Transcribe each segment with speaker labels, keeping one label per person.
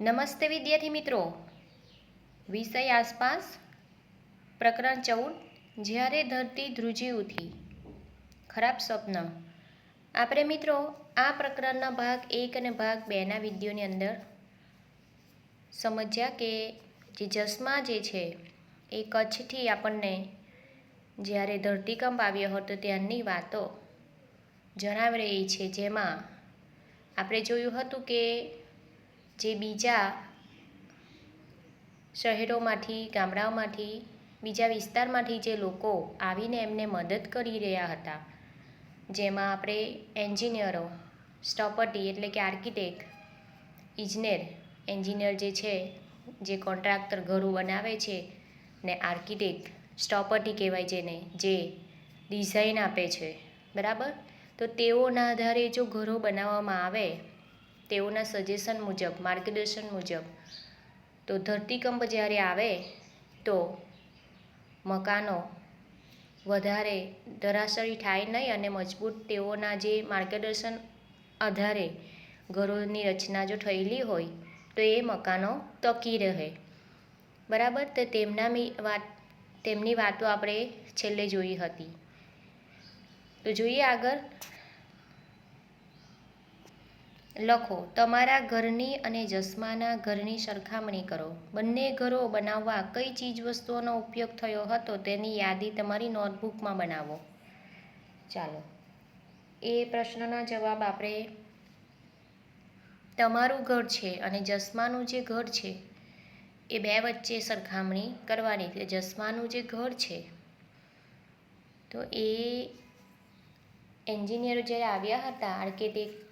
Speaker 1: નમસ્તે વિદ્યાર્થી મિત્રો. વિષય આસપાસ પ્રકરણ ચૌદ, જ્યારે ધરતી ધ્રુજી ઉઠી. ખરાબ સ્વપ્ન. આપણે મિત્રો, આ પ્રકરણના ભાગ એક અને ભાગ બેના વિડીયોની અંદર સમજ્યા કે જે જસમા જે છે, એ કચ્છથી આપણને જ્યારે ધરતીકંપ આવ્યો હતો ત્યારની વાતો જણાવી રહી છે. જેમાં આપણે જોયું હતું કે જે બીજા શહેરોમાંથી, ગામડાઓમાંથી, બીજા વિસ્તારમાંથી જે લોકો આવીને એમને મદદ કરી રહ્યા હતા, જેમાં આપણે એન્જિનિયરો સ્ટોપર્ટી એટલે કે આર્કિટેક્ટ, ઇજનેર, એન્જિનિયર જે છે, જે કોન્ટ્રાક્ટર ઘરો બનાવે છે ને આર્કિટેક્ટ સ્ટોપર્ટી કહેવાય જેને, જે ડિઝાઇન આપે છે, બરાબર? તો તેઓના આધારે જો ઘરો બનાવવામાં આવે તેઓના સજેશન મુજબ માર્ગદર્શન મુજબ, તો ધરતીકંપ જ્યારે આવે, તો મકાનો વધારે ધરાશયી થાય નહીં અને મજબૂત તેઓના જે માર્ગદર્શન આધારે ઘરોની રચના જો થયેલી હોય, તો એ મકાનો તકી રહે. બરાબર? તો તેમના વાત, તેમની વાતો આપણે છેલ્લે જોઈ હતી. તો જોઈએ આગળ લખો, તમારા ઘરની અને જસ્માના ઘરની સરખામણી કરો. બંને ઘરો બનાવવા કઈ ચીજવસ્તુઓનો ઉપયોગ થયો હતો તેની યાદી તમારી નોટબુકમાં બનાવો. ચાલો, એ પ્રશ્નનો જવાબ આપણે તમારું ઘર છે અને જસ્માનું જે ઘર છે, એ બે વચ્ચે સરખામણી કરવાની. કે જસ્માનું જે ઘર છે, તો એ એન્જિનિયરો જ્યારે આવ્યા હતા, આર્કિટેક્ટ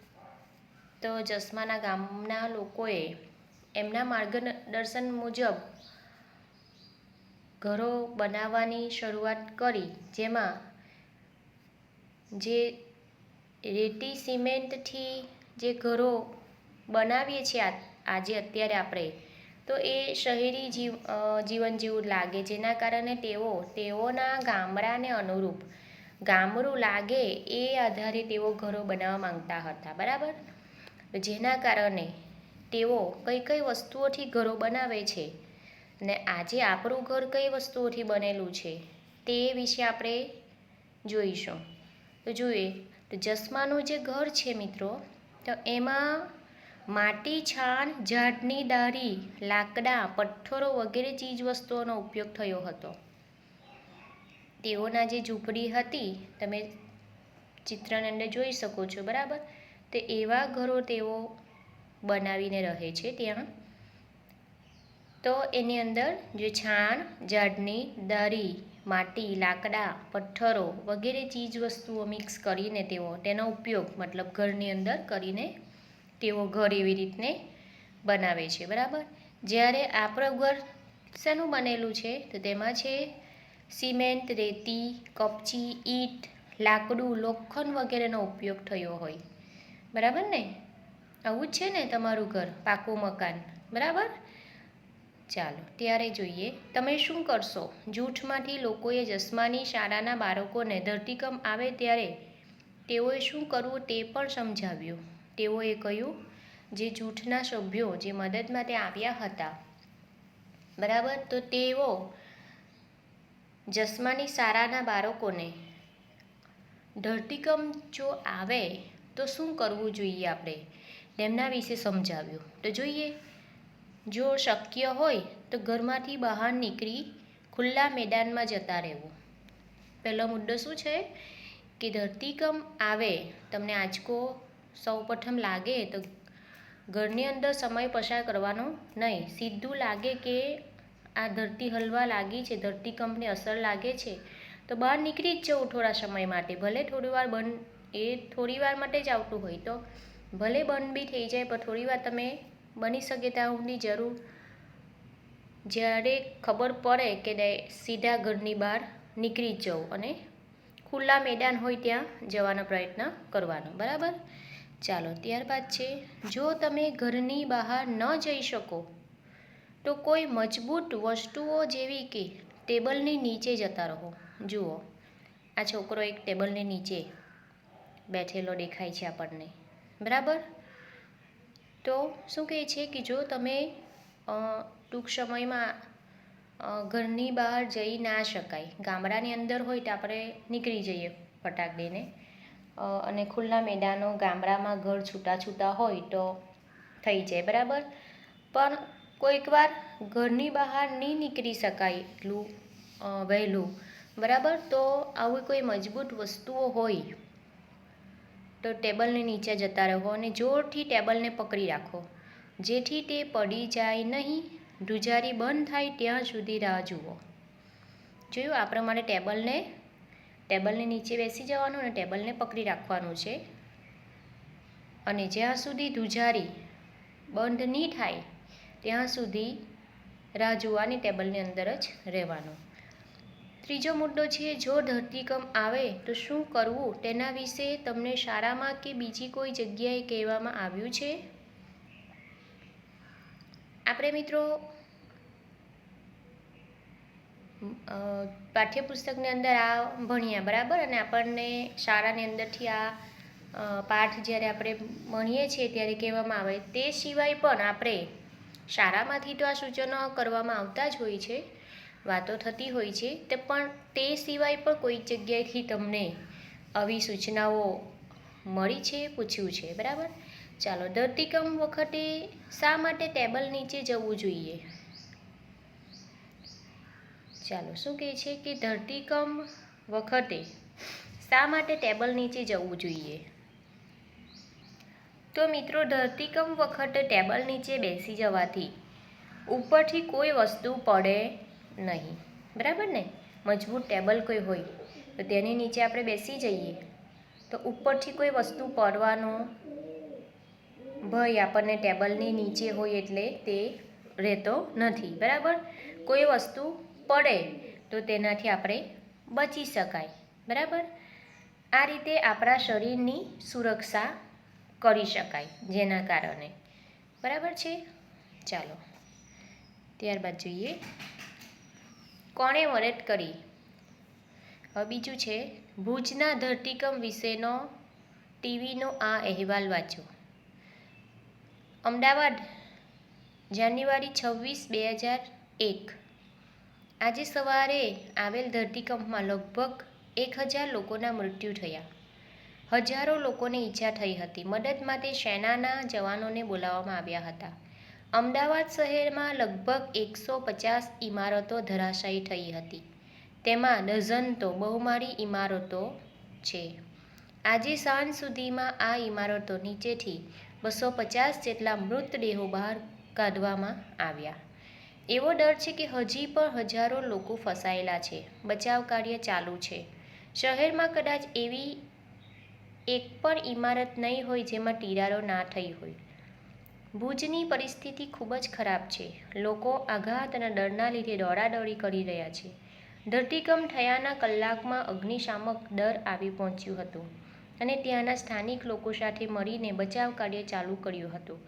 Speaker 1: તો જસમાના ગામના લોકોએ એમના માર્ગદર્શન મુજબ ઘરો બનાવવાની શરૂઆત કરી, જેમાં જે રેતી સિમેન્ટથી જે ઘરો બનાવીએ છીએ આજે અત્યારે આપણે, તો એ શહેરી જીવ જીવન જેવું લાગે. જેના કારણે તેઓ, તેઓના ગામડાને અનુરૂપ ગામડું લાગે એ આધારે તેઓ ઘરો બનાવવા માંગતા હતા. બરાબર? જેના કારણે તેઓ કઈ કઈ વસ્તુઓથી ઘરો બનાવે છે ને આજે આપણું ઘર કઈ વસ્તુઓથી બનેલું છે તે વિશે આપણે જોઈશું. તો જોઈએ તો જસમાનું જે ઘર છે મિત્રો, તો એમાં માટી, છાણ, ઝાડની દારી લાકડા, પથ્થરો વગેરે ચીજ વસ્તુઓનો ઉપયોગ થયો હતો. તેઓના જે ઝૂંપડી હતી, તમે ચિત્રની અંદર જોઈ શકો છો, બરાબર? તે એવા ઘરો તેઓ બનાવીને રહે છે ત્યાં. તો એની અંદર જે છાણ, ઝાડની દરી, માટી, લાકડા, પથ્થરો વગેરે ચીજ વસ્તુઓ મિક્સ કરીને તેઓ તેનો ઉપયોગ મતલબ ઘરની અંદર કરીને તેઓ ઘર એવી રીતને બનાવે છે, બરાબર? જ્યારે આપણું ઘર શેનું બનેલું છે? તો તેમાં છે સિમેન્ટ, રેતી, કપચી, ઈંટ, લાકડું, લોખંડ વગેરેનો ઉપયોગ થયો હોય. બરાબર ને? આવું જ છે ને તમારું ઘર, પાકું મકાન. બરાબર? ચાલો, ત્યારે જોઈએ. તમે શું કરશો? જૂઠમાંથી લોકોએ જસ્માની શાળાના બાળકોને ધરતીકંપ આવે ત્યારે તેઓએ શું કરવું તે પણ સમજાવ્યું. તેઓએ કહ્યું, જે જૂઠના સભ્યો જે મદદ માટે આવ્યા હતા. બરાબર? તો તેઓ જસ્માની શાળાના બાળકોને, ધરતીકંપ જો આવે તો શું કરવું જોઈએ આપણે? તેમના વિશે સમજાવ્યું. તો જોઈએ, જો શક્ય હોય તો ઘરમાંથી બહાર નીકળી ખુલ્લા મેદાનમાં જતા રહેવું. પહેલો મુદ્દો શું છે? કે ધરતીકંપ આવે, તમને આંચકો સૌ પ્રથમ લાગે તો ઘરની અંદર સમય પસાર કરવાનો નહીં. સીધું લાગે કે આ ધરતી હલવા લાગી છે, ધરતીકંપની અસર લાગે છે, તો બહાર નીકળી જ જવું થોડા સમય માટે. ભલે થોડી વાર બંધ એ થોડી વાર માટે જ આવતું હોય તો ભલે બંધ બી થઈ જાય, પણ થોડી વાર તમે બની શકે ત્યાં સુધી જરૂર. જ્યારે ખબર પડે કે સીધા ઘરની બહાર નીકળી જ જવું અને ખુલ્લા મેદાન હોય ત્યાં જવાનો પ્રયત્ન કરવાનો, બરાબર? ચાલો, ત્યારબાદ છે, જો તમે ઘરની બહાર ન જઈ શકો, તો કોઈ મજબૂત વસ્તુઓ જેવી કે ટેબલની નીચે જતા રહો. જુઓ, આ છોકરો એક ટેબલની નીચે બેઠેલો દેખાય છે આપણને. બરાબર? તો શું કહે છે કે જો તમે ટૂંક સમયમાં ઘરની બહાર જઈ ના શકાય. ગામડાની અંદર હોય તો આપણે નીકળી જઈએ ફટાક દઈને અને ખુલ્લા મેદાનો, ગામડામાં ઘર છૂટા છૂટા હોય તો થઈ જાય. બરાબર? પણ કોઈક વાર ઘરની બહાર નહીં નીકળી શકાય એટલું વહેલું. બરાબર? તો આવી કોઈ મજબૂત વસ્તુઓ હોય તો ટેબલની નીચે જતા રહો અને જોરથી ટેબલને પકડી રાખો. જેથી તે પડી જાય નહીં ધ્રુજારી બંધ થાય ત્યાં સુધી રાહ જુઓ. જોયું, આ પ્રમાણે ટેબલને, ટેબલની નીચે બેસી જવાનું અને ટેબલને પકડી રાખવાનું છે. અને જ્યાં સુધી ધ્રુજારી બંધ નહીં થાય, ત્યાં સુધી રાહ જોવાની ટેબલની અંદર જ રહેવાનું. ત્રીજો મુદ્દો છે, જો ધરતીકંપ આવે તો શું કરવું? તેના વિશે તમને શાળામાં કે બીજી કોઈ જગ્યાએ કહેવામાં આવ્યું છે? આપણે મિત્રો પાઠ્યપુસ્તકની અંદર આ ભણ્યા, બરાબર? અને આપણને શાળાની અંદરથી આ પાઠ જ્યારે આપણે ભણીએ છીએ ત્યારે કહેવામાં આવે. તે સિવાય પણ આપણે શાળામાંથી તો આ સૂચનો કરવામાં આવતા જ હોય છે. વાતો થતી હોય છે, તે પણ તે સિવાય પણ કોઈ જગ્યાએથી તમને આવી સૂચનાઓ મળી છે, પૂછ્યું છે, બરાબર? ચાલો, ધરતીકંપ વખતે શા માટે ટેબલ નીચે જવું જોઈએ? ચાલો, શું કહે છે કે ધરતીકંપ વખતે શા માટે ટેબલ નીચે જવું જોઈએ? તો મિત્રો, ધરતીકંપ વખતે ટેબલ નીચે બેસી જવાથી ઉપરથી કોઈ વસ્તુ પડે નહીં. બરાબર ને? મજબૂત ટેબલ કોઈ હોય, તો તેની નીચે આપણે બેસી જઈએ. તો ઉપરથી કોઈ વસ્તુ પડવાનો ભય આપણને ટેબલની નીચે હોય એટલે તે રહેતો નથી. બરાબર? કોઈ વસ્તુ પડે, તો તેનાથી આપણે બચી શકાય. બરાબર? આ રીતે આપણા શરીરની સુરક્ષા કરી શકાય, જેના કારણે. બરાબર છે? ચાલો. ત્યારબાદ જોઈએ. કોણે મદદ કરી? હવે બીજું છે, ભુજના ધરતીકંપ વિશેનો ટીવીનો આ અહેવાલ વાંચો. અમદાવાદ, જાન્યુઆરી છવ્વીસ, બે હજાર એક. આજે સવારે આવેલ ધરતીકંપમાં લગભગ એક હજાર લોકોના મૃત્યુ થયા. હજારો લોકોને ઈજા થઈ હતી. મદદ માટે સેનાના જવાનોને બોલાવવામાં આવ્યા હતા. અમદાવાદ શહેરમાં લગભગ એકસો પચાસ ઇમારતો ધરાશાયી થઈ હતી. તેમાં ડઝન તો બહુમાળી ઇમારતો છે. આજે સાંજ સુધીમાં આ ઇમારતો નીચેથી બસો પચાસ જેટલા મૃતદેહો બહાર કાઢવામાં આવ્યા. એવો ડર છે કે હજી પણ હજારો લોકો ફસાયેલા છે. બચાવ કાર્ય ચાલુ છે. શહેરમાં કદાચ એવી એક પણ ઇમારત નહીં હોય જેમાં તિરાડો ના થઈ હોય. ભુજની પરિસ્થિતિ ખૂબ જ ખરાબ છે. લોકો આઘાત અને ડરના લીધે દોડાદોડી કરી રહ્યા છે. ધરતીકંપ થયાના કલાકમાં અગ્નિશામક દર આવી પહોંચ્યું હતું અને ત્યાંના સ્થાનિક લોકો સાથે મળીને બચાવ કાર્ય ચાલુ કર્યું હતું.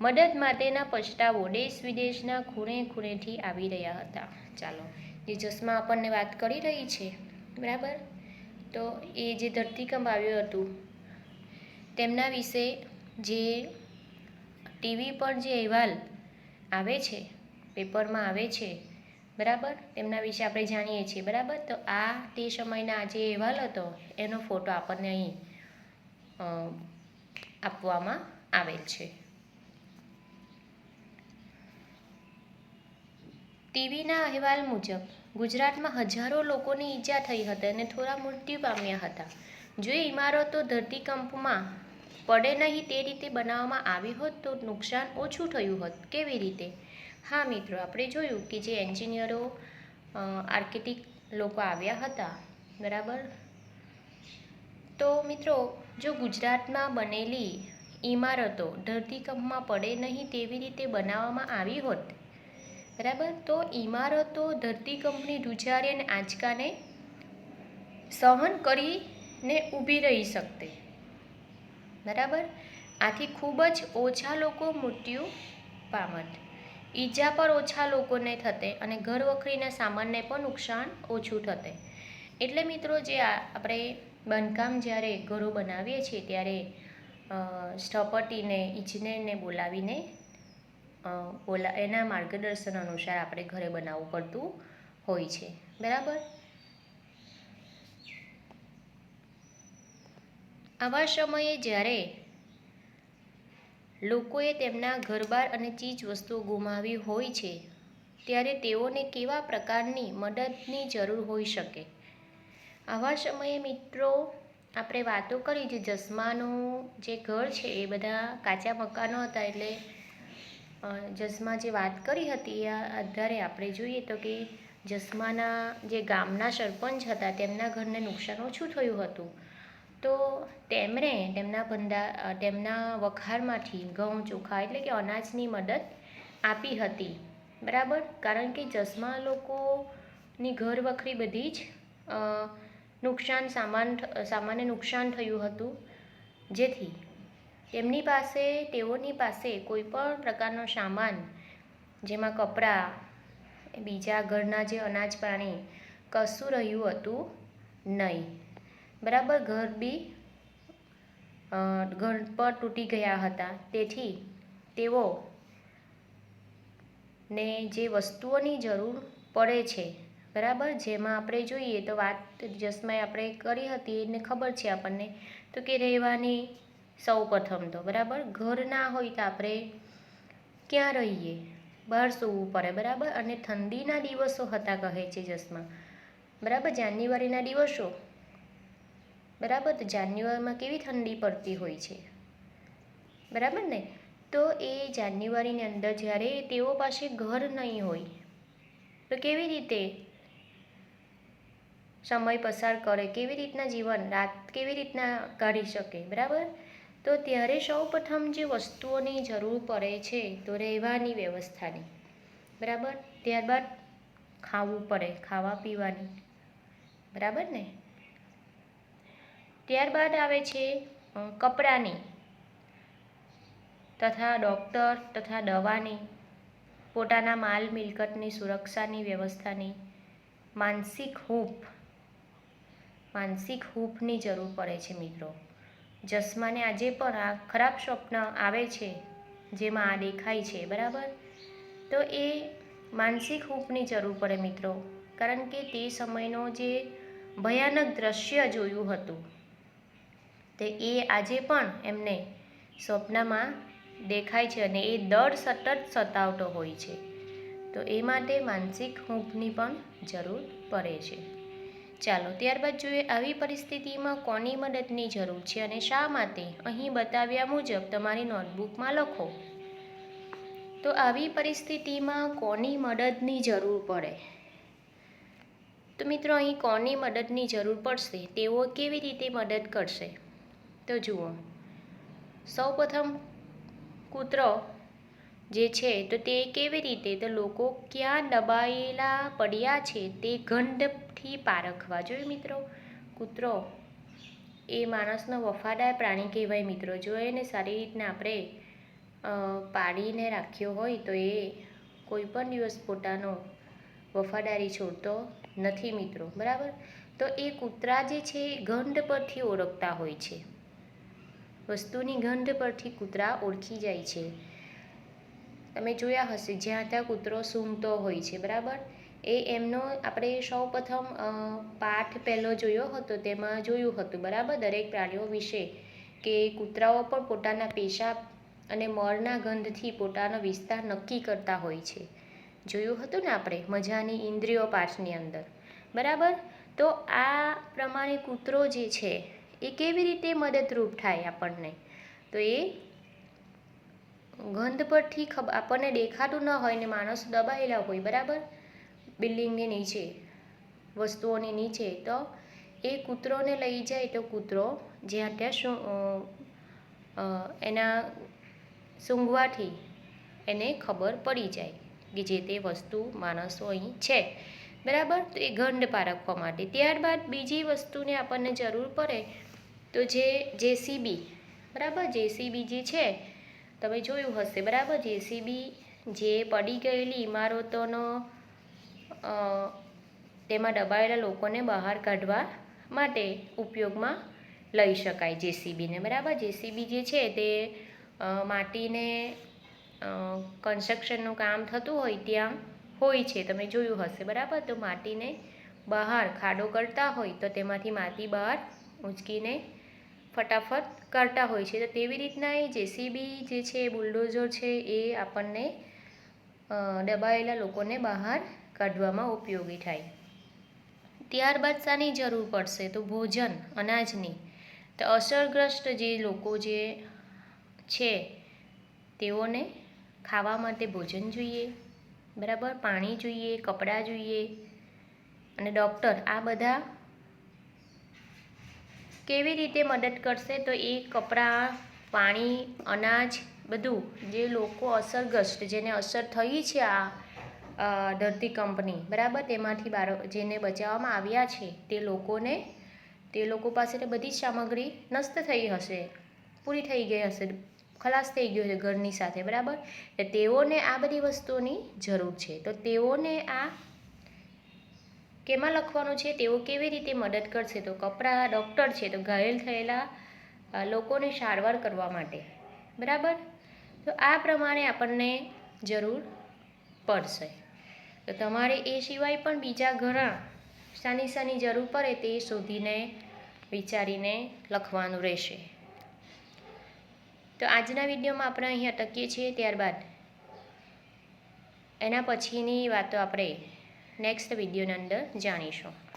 Speaker 1: મદદ માટેના પછતાવો દેશ વિદેશના ખૂણે ખૂણેથી આવી રહ્યા હતા. ચાલો, જે ચશ્મા આપણને વાત કરી રહી છે, બરાબર? તો એ જે ધરતીકંપ આવ્યું હતું, તેમના વિશે જે ટીવી પર જે અહેવાલ આવે છે, પેપરમાં આવે છે, બરાબર? તેમના વિશે આપણે જાણીએ છીએ, બરાબર? તો આ તે સમયના જે અહેવાલ હતો, એનો ફોટો આપણને અહીં આપવામાં આવેલ છે. ટીવીના અહેવાલ મુજબ, ગુજરાતમાં હજારો લોકોની ઈજા થઈ હતી અને થોડા મૃત્યુ પામ્યા હતા. જો ઇમારતો ધરતીકંપમાં પડે નહીં તે રીતે બનાવવામાં આવી હોત તો નુકસાન ઓછું થયું હોત. કેવી રીતે? હા મિત્રો, આપણે જોયું કે જે એન્જિનિયરો આર્કિટેક્ટ લોકો આવ્યા હતા, બરાબર? તો મિત્રો, જો ગુજરાતમાં બનેલી ઇમારતો ધરતીકંપમાં પડે નહીં તેવી રીતે બનાવવામાં આવી હોત, બરાબર? તો ઇમારતો ધરતીકંપની ધુજારી અને આંચકાને સહન કરીને ઊભી રહી શકતે. બરાબર? આથી ખૂબ જ ઓછા લોકો મૃત્યુ પામત. ઈજા પર ઓછા લોકોને થતે અને ઘર વખરીના સામાનને પણ નુકસાન ઓછું થતે. એટલે મિત્રો જે આપણે બાંધકામ જ્યારે ઘરો બનાવીએ છીએ ત્યારે સ્થપતિને ઇજનેરને બોલાવીને બોલા એના માર્ગદર્શન અનુસાર આપણે ઘરે બનાવવું પડતું હોય છે. બરાબર? આવા સમયે જ્યારે લોકોએ તેમના ઘરબાર અને ચીજ વસ્તુઓ ગુમાવી હોય છે, ત્યારે તેઓને કેવા પ્રકારની મદદની જરૂર હોઈ શકે? આવા સમયે મિત્રો, આપણે વાતો કરી જે જસમાનું જે ઘર છે, એ બધા કાચા મકાનો હતા, એટલે જસમા જે વાત કરી હતી, એ આધારે આપણે જોઈએ તો કે જસમાના જે ગામના સરપંચ હતા, તેમના ઘરને નુકસાન ઓછું થયું હતું. તો તેમણે તેમના ભંડા તેમના વખારમાંથી ઘઉં, ચોખા એટલે કે અનાજની મદદ આપી હતી. બરાબર? કારણ કે જસમા લોકોની ઘર વખરી બધી જ નુકસાન સામાન સામાન્ય નુકસાન થયું હતું. જેથી તેમની પાસે, તેઓની પાસે કોઈ પણ પ્રકારનો સામાન, જેમાં કપડાં, બીજા ઘરના જે અનાજ પાણી, કશું રહ્યું હતું નહીં. બરાબર ઘર બી ઘર પર તૂટી ગયા હતા. તેથી તેઓ ને જે વસ્તુઓની જરૂર પડે છે, બરાબર? જેમાં આપણે જોઈએ તો વાત જસમાં આપણે કરી હતી, એને ખબર છે આપણને. તો કે રહેવાની સૌ પ્રથમ તો, બરાબર? ઘર ના હોય તો આપણે ક્યાં રહીએ? બહાર સૂવું પડે, બરાબર? અને ઠંડીના દિવસો હતા કહે છે જસમાં. બરાબર? જાન્યુઆરીના દિવસો બરાબર? તો જાન્યુઆરીમાં કેવી ઠંડી પડતી હોય છે? બરાબર ને? તો એ જાન્યુઆરીની અંદર જ્યારે તેઓ પાસે ઘર નહીં હોય, તો કેવી રીતે સમય પસાર કરે? કેવી રીતના જીવન રાત કેવી રીતના કાઢી શકે? બરાબર? તો ત્યારે સૌ પ્રથમ જે વસ્તુઓની જરૂર પડે છે, તો રહેવાની વ્યવસ્થાની. બરાબર? ત્યારબાદ ખાવું પડે, ખાવા પીવાની. બરાબર ને? ત્યારબાદ આવે છે કપડાની તથા ડૉક્ટર તથા દવાની, પોતાના માલ મિલકતની સુરક્ષાની વ્યવસ્થાની માનસિક હૂંફ, માનસિક હૂંફની જરૂર પડે છે મિત્રો. જસ્માને આજે પણ આ ખરાબ સ્વપ્ન આવે છે, જેમાં આ દેખાય છે, બરાબર? તો એ માનસિક હૂંફની જરૂર પડે મિત્રો, કારણ કે તે સમયનો જે ભયાનક દ્રશ્ય જોયું હતું. તે એ આજે પણ એમને સ્વપ્નમાં દેખાય છે અને એ દર સતત સતાવતો હોય છે. તો એ માટે માનસિક હૂંફની પણ જરૂર પડે છે. ચાલો ત્યારબાદ જોઈએ આવી પરિસ્થિતિમાં કોની મદદની જરૂર છે અને શા માટે? અહીં બતાવ્યા મુજબ તમારી નોટબુકમાં લખો. તો આવી પરિસ્થિતિમાં કોની મદદની જરૂર પડે? તો મિત્રો અહીં કોની મદદની જરૂર પડશે? તેઓ કેવી રીતે મદદ કરશે? તો જુઓ. સૌપ્રથમ કૂતરો જે છે, તો તે કેવી રીતે, તો લોકો ક્યાં દબાયેલા પડ્યા છે, તે ગંધથી પારખવા જોઈએ મિત્રો? કૂતરો એ માણસનો વફાદાર પ્રાણી કહેવાય મિત્રો. જો એને સારી રીતના આપણે પાડીને રાખ્યો હોય, તો એ કોઈ પણ દિવસ પોતાનો વફાદારી છોડતો નથી મિત્રો. બરાબર? તો એ કૂતરા જે છે, એ ગંધ પરથી ઓળખતા હોય છે. વસ્તુની ગંધ પરથી કૂતરા ઓળખી જાય છે. તમે જોયા હશે, જ્યાં ત્યાં કૂતરો સૂંઘતો હોય છે, બરાબર? એ એમનો આપણે સૌ પ્રથમ પાઠ પહેલો જોયો હતો, તેમાં જોયું હતું, બરાબર? દરેક પ્રાણીઓ વિશે કે કૂતરાઓ પણ પોતાના પેશાબ અને મળના ગંધથી પોતાનો વિસ્તાર નક્કી કરતા હોય છે. જોયું હતું ને આપણે, મજાની ઇન્દ્રિયો પાઠની અંદર, બરાબર? તો આ પ્રમાણે કૂતરો જે છે એ કેવી રીતે મદદરૂપ થાય આપણને? તો એ ગંધ પરથી ખબર આપણને દેખાતું ન હોય ને માણસ દબાયેલા હોય, બરાબર? બિલ્ડિંગની નીચે, વસ્તુઓની નીચે, તો એ કૂતરોને લઈ જાય તો કૂતરો જ્યાં ત્યાં શું એના સૂંઘવાથી એને ખબર પડી જાય કે જે તે વસ્તુ માણસો અહીં છે, બરાબર? તો એ ગંધ પારખવા માટે. ત્યારબાદ બીજી વસ્તુને આપણને જરૂર પડે તો જે જેસીબી, બરાબર? જેસીબી જે છે, તમે જોયું હશે, બરાબર? જેસીબી જે પડી ગયેલી ઇમારતોનો તેમાં દબાયેલા લોકોને બહાર કાઢવા માટે ઉપયોગમાં લઈ શકાય જેસીબીને, બરાબર? જેસીબી જે છે તે માટીને કન્સ્ટ્રક્શનનું કામ થતું હોય ત્યાં હોય છે, તમે જોયું હશે, બરાબર? તો માટીને બહાર ખાડો કરતા હોય તો તેમાંથી માટી બહાર ઉંચકીને ફટાફટ કરતા હોય છે. તો તેવી રીતના એ જેસીબી જે છે એ બુલડોઝર છે, એ આપણને દબાયેલા લોકોને બહાર કાઢવામાં ઉપયોગી થાય. ત્યારબાદ શાની જરૂર પડશે તો ભોજન, અનાજની. તો અસરગ્રસ્ત જે લોકો જે છે, તેઓને ખાવા માટે ભોજન જોઈએ, બરાબર? પાણી જોઈએ, કપડાં જોઈએ અને ડૉક્ટર આ બધા કેવી રીતે મદદ કરશે? તો એ કપડાં, પાણી, અનાજ બધું જે લોકો અસરગ્રસ્ત, જેને અસર થઈ છે આ ધરતીકંપની બરાબર? તેમાંથી બાર જેને બચાવવામાં આવ્યા છે, તે લોકોને, તે લોકો પાસે બધી જ સામગ્રી નષ્ટ થઈ હશે, પૂરી થઈ ગઈ હશે, ખલાસ થઈ ગયો છે ઘરની સાથે, બરાબર? તેઓને આ બધી વસ્તુઓની જરૂર છે. તો તેઓને આ કેમાં લખવાનું છે? તેઓ કેવી રીતે મદદ કરશે? તો કપરા ડૉક્ટર છે, તો ઘાયલ થયેલા લોકોને સારવાર કરવા માટે. બરાબર? તો આ પ્રમાણે આપણને જરૂર પડશે. તો તમારે એ સિવાય પણ બીજા ઘણા શાની શાની જરૂર પડે તે શોધીને, વિચારીને લખવાનું રહેશે. તો આજના વિડીયોમાં આપણે અહીં અટકીએ છીએ. ત્યારબાદ એના પછીની વાતો આપણે નેક્સ્ટ વિડીયોની અંદર જાણીશું.